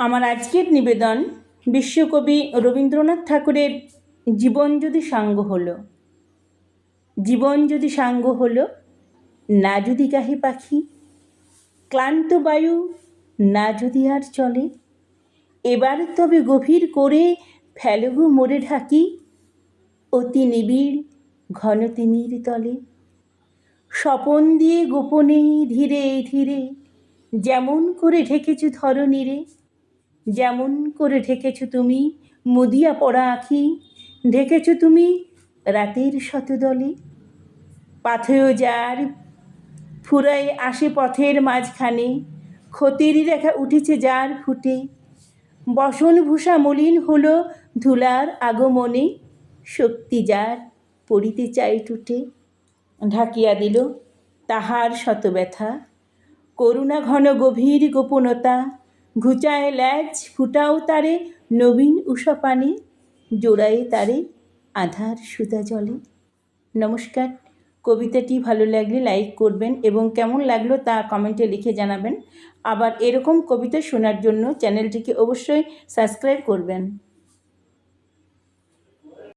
আমার আজকের নিবেদন বিশ্বকবি রবীন্দ্রনাথ ঠাকুরের জীবন যদি সাঙ্গ হলো, জীবন যদি সাঙ্গ হলো, না যদি গাহে পাখি, ক্লান্ত বায়ু না যদি আর চলে, এবার তবে গভীর করে ফেলগু মোড়ে ঢাকি অতি নিবিড় ঘন তিমির তলে। স্বপন দিয়ে গোপনে ধীরে ধীরে যেমন করে ঢেকেছো ধরণীরে যেমন করে ঢেকেছো তুমি মুদিয়া পড়া আঁখি, ঢেকেছো তুমি রাতের শতদলে। পাথেয় যার ফুরায় আসে পথের মাঝখানে, ক্ষতির রেখা উঠেছে যার ফুটে। বসন ভূষা মলিন হলো ধুলার আগমনে, শক্তি যার পড়িতে চাই টুটে। ঢাকিয়া দিল তাহার শত ব্যথা করুণা ঘন গভীর গোপনতা ঘুচায় ল্যাজ, ফুটাও তারে, নবীন উষা পানি, জোড়ায় তারে, আধার সুতা জলে। নমস্কার। কবিতাটি ভালো লাগলে লাইক করবেন এবং কেমন লাগল তা কমেন্টে লিখে জানাবেন। আবার এরকম কবিতা শোনার জন্য চ্যানেলটিকে অবশ্যই সাবস্ক্রাইব করবেন।